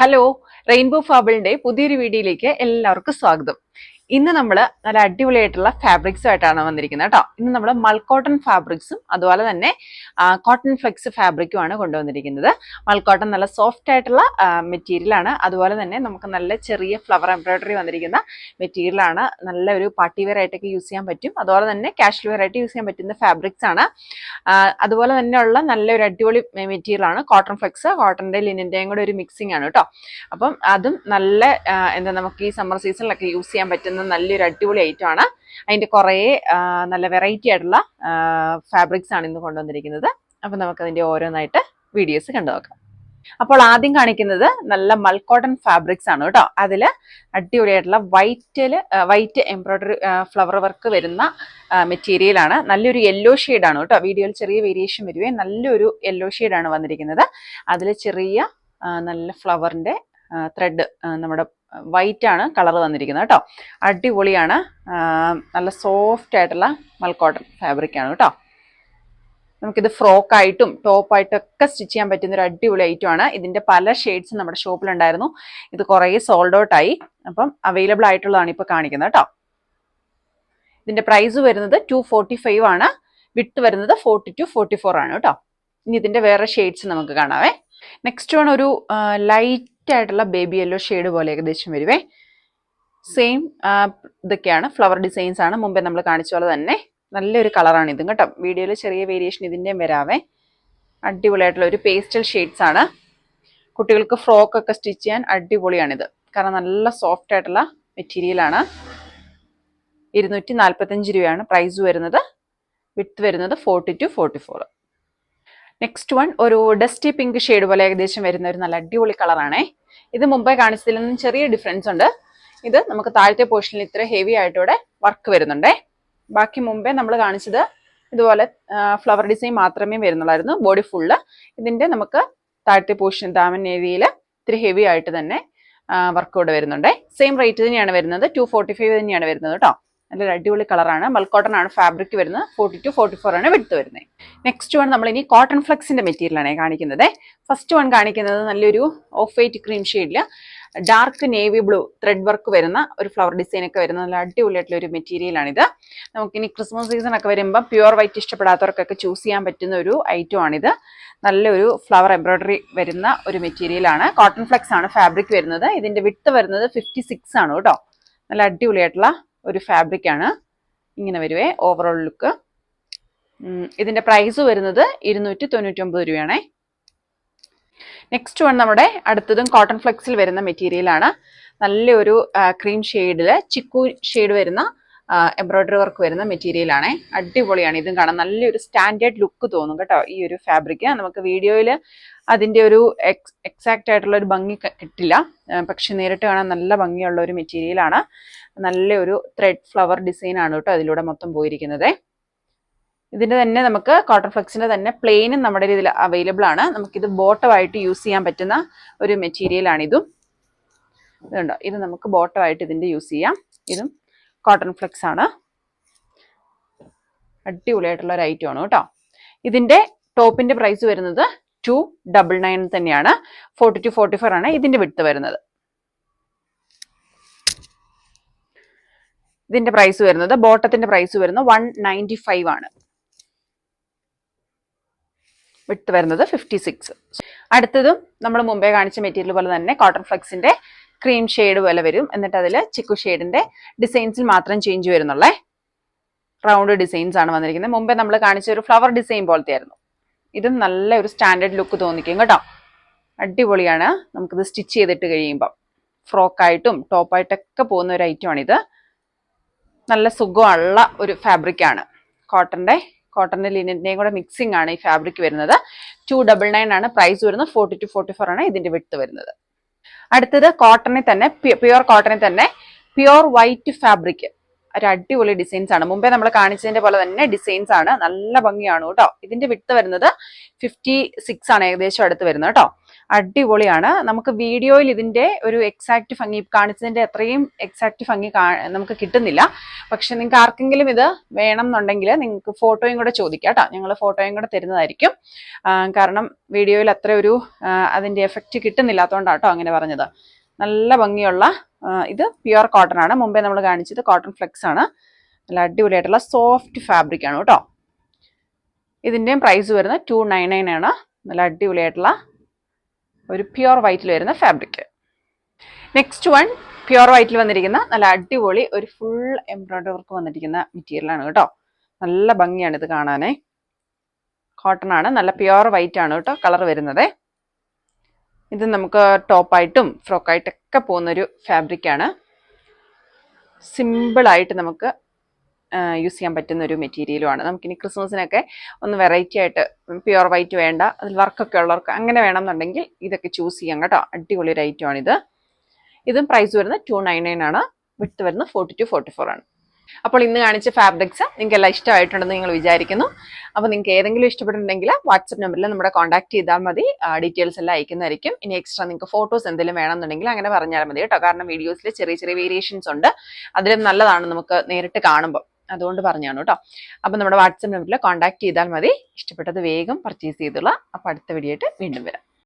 Hello rainbow ഫാബിളിന്റെ പുതിയൊരു വീഡിയോയിലേക്ക് എല്ലാവർക്കും സ്വാഗതം. ഇന്ന് നമ്മൾ നല്ല അടിപൊളിയായിട്ടുള്ള ഫാബ്രിക്സും ആയിട്ടാണ് വന്നിരിക്കുന്നത് കേട്ടോ. ഇന്ന് നമ്മൾ മൾക്കോട്ടൺ ഫാബ്രിക്സും അതുപോലെ തന്നെ കോട്ടൺ ഫ്ലെക്സ് ഫാബ്രിക്കും ആണ് കൊണ്ടുവന്നിരിക്കുന്നത്. മൾക്കോട്ടൺ നല്ല സോഫ്റ്റ് ആയിട്ടുള്ള മെറ്റീരിയൽ ആണ്. അതുപോലെ തന്നെ നമുക്ക് നല്ല ചെറിയ ഫ്ലവർ എംബ്രോയിഡറി വന്നിരിക്കുന്ന മെറ്റീരിയൽ ആണ്. നല്ല ഒരു പാർട്ടി വെയർ ആയിട്ടൊക്കെ യൂസ് ചെയ്യാൻ പറ്റും. അതുപോലെ തന്നെ കാഷ്വൽ വെയർ ആയിട്ട് യൂസ് ചെയ്യാൻ പറ്റുന്ന ഫാബ്രിക്സ് ആണ്. അതുപോലെ തന്നെയുള്ള നല്ലൊരു അടിപൊളി മെറ്റീരിയൽ ആണ് കോട്ടൺ ഫ്ലെക്സ് കോട്ടന്റെ ലിനിന്റെയും കൂടെ ഒരു മിക്സിംഗ് ആണ് കേട്ടോ. അപ്പം അതും നല്ല എന്താ നമുക്ക് ഈ സമ്മർ സീസണിലൊക്കെ യൂസ് ചെയ്യാൻ പറ്റുന്ന നല്ലൊരു അടിപൊളി ഐറ്റം ആണ്. അതിന്റെ കുറേ നല്ല വെറൈറ്റി ആയിട്ടുള്ള ഫാബ്രിക്സ് ആണ് ഇന്ന് കൊണ്ടുവന്നിരിക്കുന്നത്. അപ്പം നമുക്ക് അതിന്റെ ഓരോന്നായിട്ട് വീഡിയോസ് കണ്ടു നോക്കാം. അപ്പോൾ ആദ്യം കാണിക്കുന്നത് നല്ല മൽക്കോട്ടൺ ഫാബ്രിക്സ് ആണ് കേട്ടോ. അതിൽ അടിപൊളിയായിട്ടുള്ള വൈറ്റിൽ വൈറ്റ് എംബ്രോയിഡറി ഫ്ലവർ വർക്ക് വരുന്ന മെറ്റീരിയൽ ആണ്. നല്ലൊരു യെല്ലോ ആണ് കേട്ടോ. വീഡിയോയിൽ ചെറിയ വേരിയേഷൻ വരുവേ. നല്ലൊരു യെല്ലോ ആണ് വന്നിരിക്കുന്നത്. അതിൽ ചെറിയ നല്ല ഫ്ലവറിന്റെ ത്രെഡ് നമ്മുടെ വൈറ്റ് ആണ് കളർ വന്നിരിക്കുന്നത് കേട്ടോ. അടിപൊളിയാണ്. നല്ല സോഫ്റ്റ് ആയിട്ടുള്ള മൽക്കോട്ടൺ ഫാബ്രിക് ആണ് കേട്ടോ. നമുക്കിത് ഫ്രോക്കായിട്ടും ആയിട്ടും ടോപ്പ് ആയിട്ടും ഒക്കെ സ്റ്റിച്ച് ചെയ്യാൻ പറ്റുന്ന ഒരു അടിപൊളി ഐറ്റം ആണ്. ഇതിന്റെ പല ഷെയ്ഡ്സ് നമ്മുടെ ഷോപ്പിലുണ്ടായിരുന്നു ഇത് കുറേ സോൾഡ് ഔട്ട് ആയി. അപ്പം അവൈലബിൾ ആയിട്ടുള്ളതാണ് ഇപ്പോൾ കാണിക്കുന്നത് കേട്ടോ. ഇതിന്റെ പ്രൈസ് വരുന്നത് ടു ഫോർട്ടി ഫൈവ് ആണ്. വിട്ട് വരുന്നത് ഫോർട്ടി ടു ഫോർട്ടി ഫോർ ആണ് കേട്ടോ. ഇനി ഇതിന്റെ വേറെ ഷെയ്ഡ്സ് നമുക്ക് കാണാവേ. നെക്സ്റ്റ് വൺ ഒരു ലൈറ്റ് ആയിട്ടുള്ള ബേബി യെല്ലോ ഷെയ്ഡ് പോലെ ഏകദേശം വരുവേ. സെയിം ഇതൊക്കെയാണ്. ഫ്ലവർ ഡിസൈൻസ് ആണ്. മുമ്പേ നമ്മൾ കാണിച്ച പോലെ തന്നെ നല്ലൊരു കളറാണ് ഇതും കേട്ടോ. വീഡിയോയിൽ ചെറിയ വേരിയേഷൻ ഇതിന്റെയും വരാവേ. അടിപൊളിയായിട്ടുള്ള ഒരു പേസ്റ്റൽ ഷെയ്ഡ്സ് ആണ്. കുട്ടികൾക്ക് ഫ്രോക്ക് ഒക്കെ സ്റ്റിച്ച് ചെയ്യാൻ അടിപൊളിയാണിത്. കാരണം നല്ല സോഫ്റ്റ് ആയിട്ടുള്ള മെറ്റീരിയൽ ആണ്. ഇരുന്നൂറ്റി നാൽപ്പത്തഞ്ച് രൂപയാണ് പ്രൈസ് വരുന്നത്. വിത്ത് വരുന്നത് forty two forty four next one ഒരു ഡസ്റ്റി പിങ്ക് ഷെയ്ഡ് പോലെ ഏകദേശം വരുന്ന ഒരു നല്ല അടിപൊളി കളറാണേ ഇത് മുമ്പേ കാണിച്ചതിൽ നിന്നും ചെറിയ ഡിഫറൻസ് ഉണ്ട്. ഇത് നമുക്ക് താഴത്തെ പോർഷനിൽ ഇത്ര ഹെവി ആയിട്ടൂടെ വർക്ക് വരുന്നുണ്ടേ. ബാക്കി മുമ്പേ നമ്മൾ കാണിച്ചത് ഇതുപോലെ ഫ്ലവർ ഡിസൈൻ മാത്രമേ വരുന്നുള്ളായിരുന്നു ബോഡി ഫുള്ള് ഇതിന്റെ നമുക്ക് താഴത്തെ പോർഷൻ ദാമൻ ഏരിയയിൽ ഇത്തിരി ഹെവി ആയിട്ട് തന്നെ വർക്ക് കൂടെ വരുന്നുണ്ടേ. സെയിം റേറ്റ് തന്നെയാണ് വരുന്നത് ടു തന്നെയാണ് വരുന്നത് കേട്ടോ നല്ലൊരു അടിപൊളി കളറാണ്. മൽക്കോട്ടൺ ആണ് ഫാബ്രിക് വരുന്നത്. ഫോർട്ടി ടു ഫോർട്ടി ഫോർ ആണ് വിടുത്ത് വരുന്നത്. നെക്സ്റ്റ് വൺ നമ്മൾ ഇനി കോട്ടൺ ഫ്ലെക്സിന്റെ മെറ്റീരിയലാണ് കാണിക്കുന്നത്. ഫസ്റ്റ് വൺ കാണിക്കുന്നത് നല്ലൊരു ഓഫ് വൈറ്റ് ക്രീം ഷെയ്ഡിൽ dark navy blue thread work വരുന്ന ഒരു ഫ്ലവർ ഡിസൈൻ ഒക്കെ വരുന്ന നല്ല അടിപൊളിയായിട്ടുള്ള ഒരു മെറ്റീരിയൽ ആണിത്. നമുക്കിനി ക്രിസ്മസ് സീസൺ ഒക്കെ വരുമ്പോൾ പ്യുവർ വൈറ്റ് ഇഷ്ടപ്പെടാത്തവർക്കൊക്കെ ചൂസ് ചെയ്യാൻ പറ്റുന്ന ഒരു ഐറ്റം ആണിത്. നല്ലൊരു ഫ്ലവർ എംബ്രോയിഡറി വരുന്ന ഒരു മെറ്റീരിയലാണ് കോട്ടൺ ഫ്ലെക്സ് ആണ് ഫാബ്രിക് വരുന്നത്. ഇതിന്റെ വിട്ട് വരുന്നത് ഫിഫ്റ്റി സിക്സ് ആണ് കേട്ടോ. നല്ല അടിപൊളിയായിട്ടുള്ള ഒരു ഫാബ്രിക് ആണ്. ഇങ്ങനെ വരുവേ ഓവറോൾ ലുക്ക് ഇതിന്റെ പ്രൈസ് വരുന്നത് ഇരുന്നൂറ്റി തൊണ്ണൂറ്റി ഒമ്പത് രൂപയാണേ. നെക്സ്റ്റ് വൺ നമ്മുടെ അടുത്തതും കോട്ടൺ ഫ്ലെക്സിൽ വരുന്ന മെറ്റീരിയൽ ആണ്. നല്ലൊരു ക്രീം ഷെയ്ഡിൽ ചിക്കു ഷെയ്ഡ് വരുന്ന എംബ്രോയ്ഡറി വർക്ക് വരുന്ന മെറ്റീരിയൽ ആണ്. അടിപൊളിയാണ്. ഇതും കാണാൻ നല്ലൊരു സ്റ്റാൻഡേർഡ് ലുക്ക് തോന്നും കേട്ടോ ഈ ഒരു ഫാബ്രിക് നമുക്ക് വീഡിയോയിൽ അതിന്റെ ഒരു എക്സാക്റ്റ് ആയിട്ടുള്ള ഒരു ഭംഗി കിട്ടില്ല. പക്ഷെ നേരിട്ട് കാണാൻ നല്ല ഭംഗിയുള്ള ഒരു മെറ്റീരിയൽ ആണ്. നല്ലൊരു ത്രെഡ് ഫ്ലവർ ഡിസൈൻ ആണ് കേട്ടോ അതിലൂടെ മൊത്തം പോയിരിക്കുന്നത്. ഇതിന്റെ തന്നെ നമുക്ക് കോട്ടൺ ഫ്ലെക്സിന്റെ തന്നെ പ്ലെയിനും നമ്മുടെ ഇതിൽ അവൈലബിൾ ആണ്. നമുക്കിത് ബോട്ടമായിട്ട് യൂസ് ചെയ്യാൻ പറ്റുന്ന ഒരു ഇതും. ഇതുണ്ടോ ഇത് നമുക്ക് ബോട്ടമായിട്ട് ഇതിന്റെ യൂസ് ചെയ്യാം. ഇതും കോട്ടൺ ഫ്ലെക്സ് ആണ്. അടിപൊളിയായിട്ടുള്ള ഒരു ഐറ്റം ആണ് കേട്ടോ. ഇതിന്റെ ടോപ്പിന്റെ പ്രൈസ് വരുന്നത് ടു ഡബിൾ നയൻ തന്നെയാണ്. ഫോർട്ടി ടു ഫോർട്ടി ഫോർ ആണ് ഇതിന്റെ വിട്ട് വരുന്നത്. ഇതിന്റെ പ്രൈസ് വരുന്നത് ബോട്ടത്തിന്റെ പ്രൈസ് വരുന്നത് വൺ നയന്റി ഫൈവ് ആണ്. വിട്ട് വരുന്നത് ഫിഫ്റ്റി സിക്സ് അടുത്തതും നമ്മൾ മുമ്പേ കാണിച്ച മെറ്റീരിയൽ പോലെ തന്നെ കോട്ടൺ ഫ്ലെക്സിന്റെ ക്രീം ഷെയ്ഡ് പോലെ വരും. എന്നിട്ട് അതിൽ ചിക്കു ഷെയ്ഡിന്റെ ഡിസൈൻസിൽ മാത്രം ചേഞ്ച് വരുന്നുള്ളേ. റൗണ്ട് ഡിസൈൻസ് ആണ് വന്നിരിക്കുന്നത്. മുമ്പേ നമ്മൾ കാണിച്ച ഒരു ഫ്ലവർ ഡിസൈൻ പോലത്തെ ആയിരുന്നു ഇതും നല്ല ഒരു സ്റ്റാൻഡേർഡ് ലുക്ക് തോന്നിക്കും കേട്ടോ. അടിപൊളിയാണ്. നമുക്കിത് സ്റ്റിച്ച് ചെയ്തിട്ട് കഴിയുമ്പോൾ ഫ്രോക്കായിട്ടും ടോപ്പായിട്ടൊക്കെ പോകുന്ന ഒരു ഐറ്റം ഐറ്റമാണിത് നല്ല സുഖമുള്ള ഒരു ഫാബ്രിക്കാണ് കോട്ടന്റെ കോട്ടന്റെ ലിനിന്റെയും കൂടെ മിക്സിംഗ് ആണ് ഈ ഫാബ്രിക് വരുന്നത്. ടു ഡബിൾ നയൻ ആണ് പ്രൈസ് വരുന്നത്. ഫോർട്ടി ടു ഫോർട്ടി ഫോർ ആണ് ഇതിന്റെ വിട്ട് വരുന്നത്. അടുത്തത് കോട്ടണിൽ തന്നെ പ്യുവർ കോട്ടണിൽ തന്നെ പ്യുവർ വൈറ്റ് ഫാബ്രിക് ഒരു അടിപൊളി ഡിസൈൻസ് ആണ്. മുമ്പേ നമ്മൾ കാണിച്ചതിന്റെ പോലെ തന്നെ ഡിസൈൻസ് ആണ്. നല്ല ഭംഗിയാണ് കേട്ടോ. ഇതിന്റെ വിട്ട് വരുന്നത് ഫിഫ്റ്റി സിക്സ് ആണ് ഏകദേശം അടുത്ത് വരുന്നത് കേട്ടോ. അടിപൊളിയാണ്. നമുക്ക് വീഡിയോയിൽ ഇതിന്റെ ഒരു എക്സാക്ട് ഭംഗി കാണിച്ചതിന്റെ അത്രയും എക്സാക്ട് ഭംഗി നമുക്ക് കിട്ടുന്നില്ല. പക്ഷെ നിങ്ങൾക്ക് ആർക്കെങ്കിലും ഇത് വേണം എന്നുണ്ടെങ്കിൽ നിങ്ങൾക്ക് ഫോട്ടോയും കൂടെ ചോദിക്കാം കേട്ടോ. ഞങ്ങൾ ഫോട്ടോയും കൂടെ തരുന്നതായിരിക്കും. കാരണം വീഡിയോയിൽ അത്ര ഒരു അതിന്റെ എഫക്റ്റ് കിട്ടുന്നില്ലാത്തതുകൊണ്ടാണ് കേട്ടോ അങ്ങനെ പറഞ്ഞത്. നല്ല ഭംഗിയുള്ള ഇത് പ്യുവർ കോട്ടൺ ആണ്. മുമ്പേ നമ്മൾ കാണിച്ചത് കോട്ടൺ ഫ്ലെക്സ് ആണ്. നല്ല അടിപൊളിയായിട്ടുള്ള സോഫ്റ്റ് ഫാബ്രിക് ആണ് കേട്ടോ. ഇതിന്റെയും പ്രൈസ് വരുന്നത് ടു നയൻ നയൻ ആണ്. നല്ല അടിപൊളിയായിട്ടുള്ള ഒരു പ്യുവർ വൈറ്റിൽ വരുന്ന ഫാബ്രിക് നെക്സ്റ്റ് വൺ പ്യുവർ വൈറ്റിൽ വന്നിരിക്കുന്ന നല്ല അടിപൊളി ഒരു ഫുൾ എംബ്രോയിഡറി വർക്ക് വന്നിരിക്കുന്ന മെറ്റീരിയൽ ആണ് കേട്ടോ. നല്ല ഭംഗിയാണ് ഇത് കാണാനേ. കോട്ടൺ ആണ്. നല്ല പ്യുവർ വൈറ്റ് ആണ് കേട്ടോ കളർ വരുന്നത്. ഇത് നമുക്ക് ടോപ്പായിട്ടും ഫ്രോക്കായിട്ടൊക്കെ പോകുന്നൊരു ഫാബ്രിക്കാണ്. സിമ്പിളായിട്ട് നമുക്ക് യൂസ് ചെയ്യാൻ പറ്റുന്ന ഒരു മെറ്റീരിയലുമാണ്. നമുക്കിനി ക്രിസ്മസിനൊക്കെ ഒന്ന് വെറൈറ്റി ആയിട്ട് പ്യുവർ വൈറ്റ് വേണ്ട അതിൽ വർക്കൊക്കെ ഉള്ളവർക്ക് അങ്ങനെ വേണമെന്നുണ്ടെങ്കിൽ ഇതൊക്കെ ചൂസ് ചെയ്യാം കേട്ടോ. അടിപൊളി ഒരു ഐറ്റമാണിത്. ഇതും പ്രൈസ് വരുന്നത് ടു നയൻ നയൻ ആണ്. വിട്ട് വരുന്നത് ഫോർട്ടി ടു ഫോർട്ടി ഫോർ ആണ്. അപ്പോൾ ഇന്ന് കാണിച്ച ഫാബ്രിക്സ് നിങ്ങൾക്ക് എല്ലാം ഇഷ്ടമായിട്ടുണ്ടെന്ന് നിങ്ങൾ വിചാരിക്കുന്നു. അപ്പോൾ നിങ്ങൾക്ക് ഏതെങ്കിലും ഇഷ്ടപ്പെട്ടിട്ടുണ്ടെങ്കിൽ വാട്സപ്പ് നമ്പറിൽ നമ്മുടെ കോൺടാക്ട് ചെയ്താൽ മതി. ഡീറ്റെയിൽസ് എല്ലാം അയക്കുന്നതായിരിക്കും. ഇനി എക്സ്ട്രാ നിങ്ങൾക്ക് ഫോട്ടോസ് എന്തെങ്കിലും വേണമെന്നുണ്ടെങ്കിൽ അങ്ങനെ പറഞ്ഞാൽ മതി കേട്ടോ. കാരണം വീഡിയോസിൽ ചെറിയ ചെറിയ വേരിയേഷൻസ് ഉണ്ട്. അതിലും നല്ലതാണ് നമുക്ക് നേരിട്ട് കാണുമ്പോൾ. അതുകൊണ്ട് പറഞ്ഞാണ് കേട്ടോ. അപ്പോൾ നമ്മുടെ വാട്സപ്പ് നമ്പറിൽ കോൺടാക്ട് ചെയ്താൽ മതി. ഇഷ്ടപ്പെട്ടത് വേഗം പർച്ചേസ് ചെയ്തോളാം അപ്പോൾ അടുത്ത വീഡിയോ ആയിട്ട് വീണ്ടും വരാം.